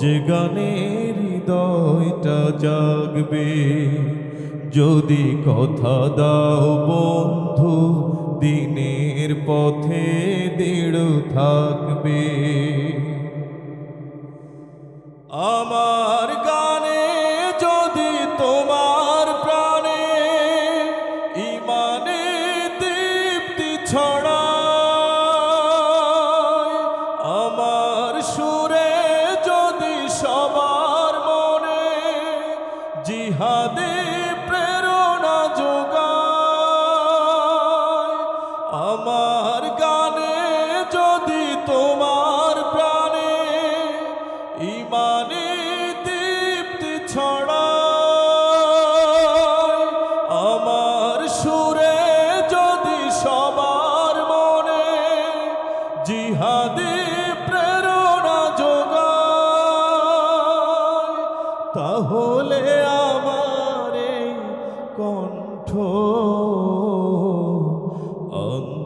যে গানের হৃদয়টা জাগবে যদি কথা দাও বন্ধু দিনের পথে দৃঢ় থাকবে। আমার জিহাদে প্রেরণা যোগায়। আমার গানে যদি তোমার প্রাণে ইমানে দীপ্তি ছড়ায়, আমার সুরে যদি সবার মনে জিহাদি প্রেরণা যোগায়, তাহলে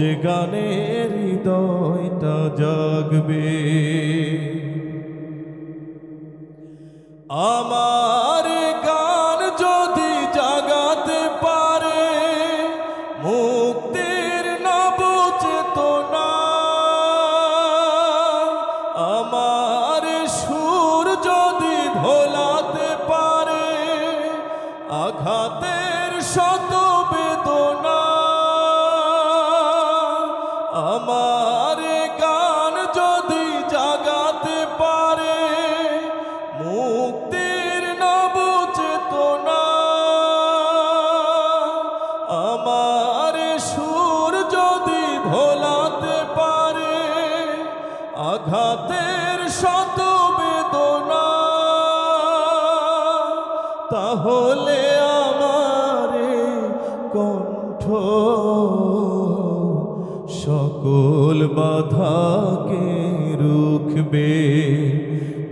যে গানের হৃদয়টা জাগবে। আমার গান যদি জাগাতে পারে, মুক্তির নব চেতনা আমার সুর যদি ভোলাতে পারে আঘাতের আমার সুর যদি ভোলাতে পারে আঘাতের শত বেদনা তাহলে আমার কণ্ঠ সকল বাধাকে রুখবে।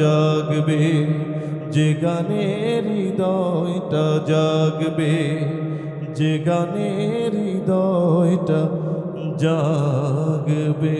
জাগবে যে গানে হৃদয়টা জাগবে যে গানে হৃদয়টা জাগবে।